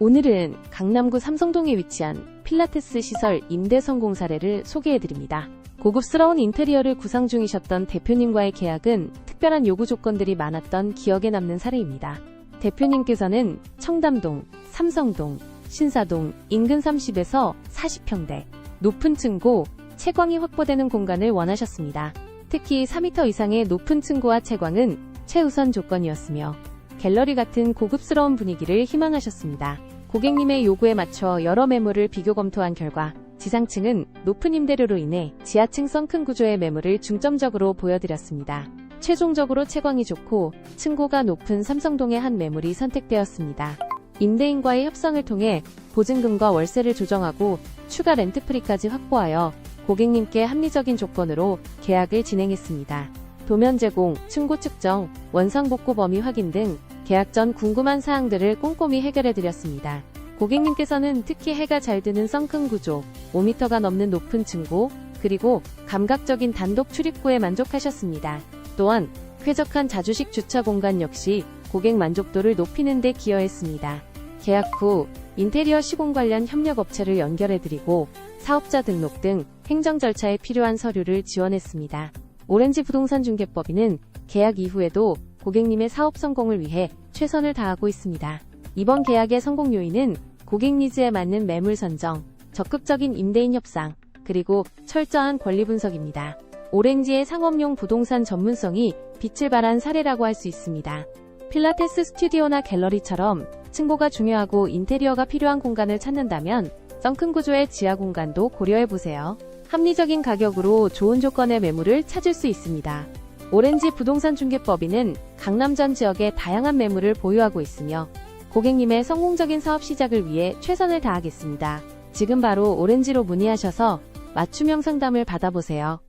오늘은 강남구 삼성동에 위치한 필라테스 시설 임대 성공 사례를 소개해드립니다. 고급스러운 인테리어를 구상 중이셨던 대표님과의 계약은 특별한 요구 조건들이 많았던 기억에 남는 사례입니다. 대표님께서는 청담동, 삼성동, 신사동 인근 30에서 40평대, 높은 층고, 채광이 확보되는 공간을 원하셨습니다. 특히 4m 이상의 높은 층고와 채광은 최우선 조건이었으며 갤러리 같은 고급스러운 분위기를 희망하셨습니다. 고객님의 요구에 맞춰 여러 매물을 비교 검토한 결과 지상층은 높은 임대료로 인해 지하층 썬큰 구조의 매물을 중점적으로 보여드렸습니다. 최종적으로 채광이 좋고 층고가 높은 삼성동의 한 매물이 선택되었습니다. 임대인과의 협상을 통해 보증금과 월세를 조정하고 추가 렌트프리까지 확보하여 고객님께 합리적인 조건으로 계약을 진행했습니다. 도면 제공, 층고 측정, 원상 복구 범위 확인 등 계약 전 궁금한 사항들을 꼼꼼히 해결해 드렸습니다. 고객님께서는 특히 해가 잘 드는 썬큰 구조, 5m가 넘는 높은 층고, 그리고 감각적인 단독 출입구에 만족하셨습니다. 또한 쾌적한 자주식 주차 공간 역시 고객 만족도를 높이는 데 기여했습니다. 계약 후 인테리어 시공 관련 협력 업체를 연결해 드리고 사업자 등록 등 행정 절차에 필요한 서류를 지원했습니다. 오렌지 부동산 중개법인은 계약 이후에도 고객님의 사업 성공을 위해 최선을 다하고 있습니다. 이번 계약의 성공 요인은 고객 니즈에 맞는 매물 선정, 적극적인 임대인 협상, 그리고 철저한 권리 분석입니다. 오렌지의 상업용 부동산 전문성이 빛을 발한 사례라고 할 수 있습니다. 필라테스 스튜디오나 갤러리처럼 층고가 중요하고 인테리어가 필요한 공간을 찾는다면 썬큰 구조의 지하 공간도 고려해보세요. 합리적인 가격으로 좋은 조건의 매물을 찾을 수 있습니다. 오렌지 부동산 중개법인은 강남 전 지역에 다양한 매물을 보유하고 있으며 고객님의 성공적인 사업 시작을 위해 최선을 다하겠습니다. 지금 바로 오렌지로 문의하셔서 맞춤형 상담을 받아보세요.